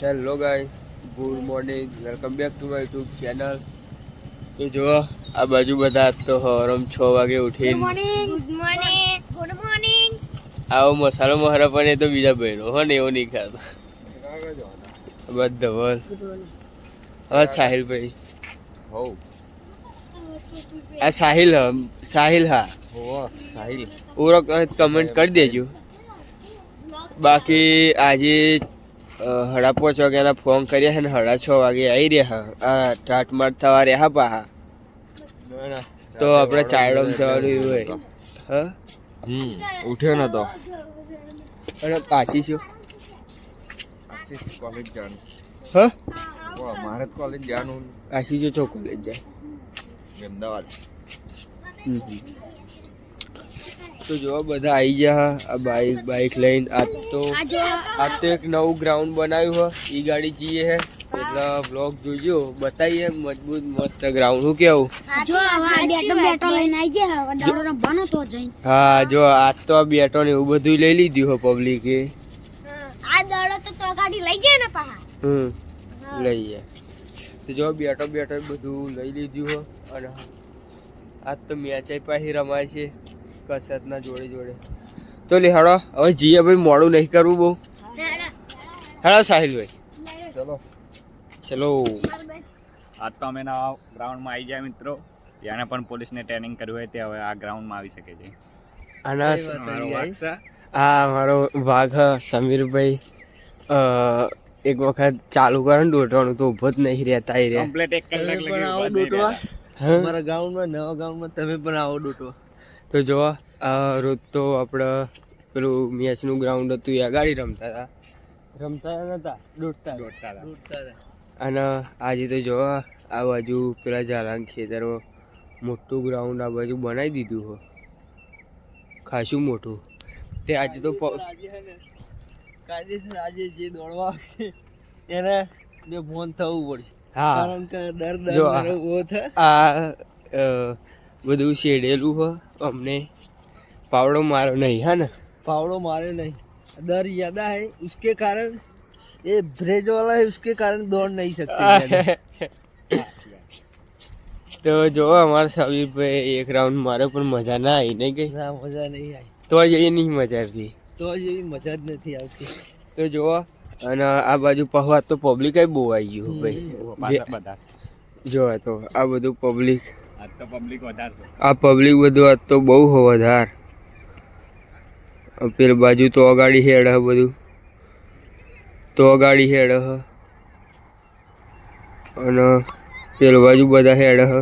Morning welcome back to my YouTube channel તો જો આ બાજુ બધા તો હરમ છ વાગે ઉઠીને ગુડ મોર્નિંગ ગુડ મોર્નિંગ આવો મસાલો મહારા પણ એ તો બીજા બહેનો હો ને એવો નહીં ખાતો. બધા બોલ. હા સાહિલભાઈ હો આ સાહિલ હ સાહિલ હા. સાહિલ. ઓરો કમેન્ટ કરી દેજો. બાકી આજે હડા પાંચ વાગ્યાના ફોન કર્યા છે ને હડા છ વાગે આવી રહ્યા. આ ટાટ માટ થવા રહ્યા પાહા. તો આપણે ચાયડોમ જવાનું એવું હોય. હા? હમ ઉઠ્યો નતો અને પાછી શું? કોલેજ જવાનું? હા? મારે તો કોલેજ જવાનું. પાછી જો છો કોલેજ જાય. અમદાવાદ. તો જો બધા આવી ગયા આ બાઈક બાઈક લઈને આજ તો આ આજ તો એક નવું ગ્રાઉન્ડ બનાવ્યું હે. ઈ ગાડી જઈએ હે. એટલે બ્લોગ જોજો બતાવીએ મજબૂત મસ્ત ગ્રાઉન્ડ હું કેવું? હા જો આજ તો આ બેટો ને એવું બધું લઈ લીધું હો પબ્લિકે આ દાડો તો તો ગાડી લઈ ગયા ને પાહા હમ લઈ જાય તો જો બેટો બેટો એ બધું લઈ લીધું હો. અને આજ તો મેચ પાછી રમાય છે. કસરતના જોડે જોડે. તો લે હળો હવે જીએ ભાઈ મોડું નહીં કરવું બહુ. હેડો સાહિલભાઈ. ચલો. ચલો. આજ તો અમે નવા ગ્રાઉન્ડમાં આવી જાય મિત્રો. ત્યાં પણ પોલીસને ટ્રેનિંગ કર્યું હોય તે હવે આ ગ્રાઉન્ડમાં આવી શકે છે. આના મારો વાક મારો ભાગ હ સમીરભાઈ. એક વખત ચાલુ કરે ને દોડવાનું તો ઊભો જ નહીં રહેતા એ રહ્યા. કમ્પ્લીટ એક કલાક લગી. હા? અમારા ગ્રાઉન્ડમાં નવા ગ્રાઉન્ડમાં તમે પણ આવો ડોટો તો જો આ રોજ તો આપણે પેલું મેચનું ગ્રાઉન્ડ હતું એ અગાડી રમતા હતા રમતા નતા દોડતા દોડતા દોડતા અને આજે તો જો આ બાજુ પેલા ઝાલાન ખેતરો મોટું ગ્રાઉન્ડ આ બાજુ બનાવી દીધું હો. ખાસું મોટું. તે આજે તો કાયદેસર આજે જે દોડવા આવશે એને બે ફોન થવું પડશે. હા. કારણ કે દર દર આ- થાય આ બધું શેડેલું હો અમને. પાવડો મારો નહીં હા ને पावड़ो मारे नहीं डर ज्यादा है उसके कारण ये ब्रेज वाला है उसके कारण दौड़ नहीं सकते मैंने। તો જો અમારા સમીરભાઈ એક રાઉન્ડ મારે પણ મજા ના આવી નહીં ગઈ ના મજા નહીં આવી તો જ એ નહીં મજા આવતી તો જેવી મજા જ નથી આવતી તો જો અને આ બાજુ પહવા તો પબ્લિક બહુ આવી ગયું ભાઈ પાછા બધા જો તો આ બધું પબ્લિક આજ તો પબ્લિક વધારે છે આ પબ્લિક બધું આજ તો બહુ હો વધાર પેલી બાજુ તો અગાડી હેડ હ બધું. તો અગાડી હેડ હ. અને પેલ બાજુ બધા હેડ હ.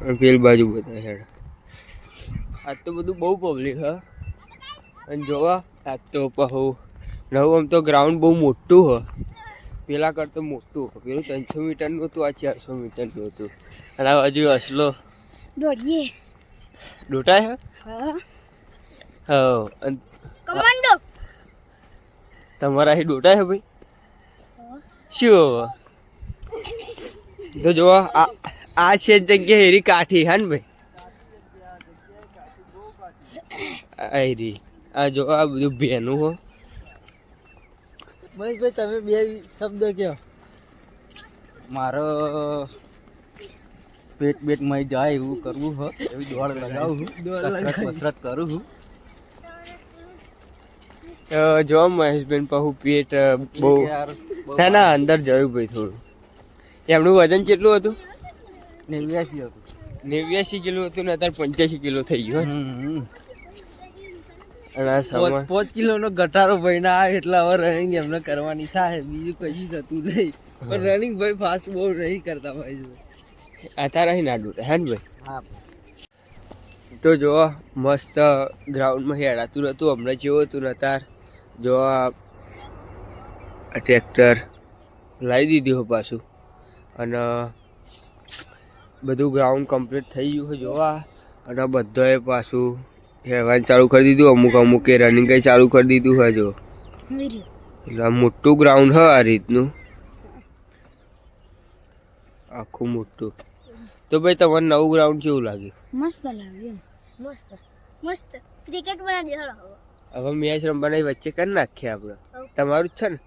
અને પેલ બાજુ બધા હેડ. આજ તો બધું બહુ પબ્લિક હ. અને જોવા આજ તો બહુ નવું આમ તો ગ્રાઉન્ડ બહુ મોટું હ. પેલા કરતાં મોટું પેલું ત્રણસો મીટરનું હતું આ ચારસો મીટરનું હતું. અને આ બાજુ અસલો. દોડીએ. દોટાય હા. કમાન્ડો. તમારા અહીં ડોટા હે ભાઈ? શું? તો જો આ આ છે જગ્યા હેરી કાઠી હા ને ભાઈ? આ હેરી આ જો આ બધું ભેનું હો. મહેશભાઈ તમે બે શબ્દ કહો. મારો પેટ બેટ મય જાય એવું કરવું હો એવી દોડ લગાવું છું. દોડ કસરત કસરત કરું છું જો મહેશબેન પહુ પેટ બહુ ના ના અંદર જયું ભાઈ થોડું. એમનું વજન કેટલું હતું? નેવ્યાસી હતું. નેવ્યાસી કિલો હતું ને અત્યારે પંચ્યાસી કિલો થઈ ગયો. અને પાંચ કિલો નો ઘટાડો ભાઈ ના આવે એટલે હવે રનિંગ એમને કરવાની થાય. બીજું કઈ થતું નહીં. પણ રનિંગ ભાઈ ફાસ્ટ બહુ નહીં કરતા ભાઈ અત્યારે અહીં ના ડૂટે હે ને ભાઈ? હા તો જો મસ્ત ગ્રાઉન્ડમાં હેડાતું હતું હમણાં જેવું હતું ને તાર જો આ ટ્રેક્ટર લાવી દીધું હો પાછું. અને બધું ગ્રાઉન્ડ કમ્પ્લીટ થઈ ગયું છે જોવા. અને બધાએ પાછું હેરવાન ચાલુ કરી દીધું. અમુક અમુકે રનિંગ ચાલુ કરી દીધું છે જો. એટલે આ મોટું ગ્રાઉન્ડ હ આ રીતનું. આખું મોટું. તો ભાઈ તમારું નવું ગ્રાઉન્ડ કેવું લાગ્યું? મસ્ત લાગ્યું મસ્ત. મસ્ત. ક્રિકેટ બનાવી દે હળો હવે મેચ રમવાના વચ્ચે કરી નાખીએ આપણે. તમારું જ છે ને?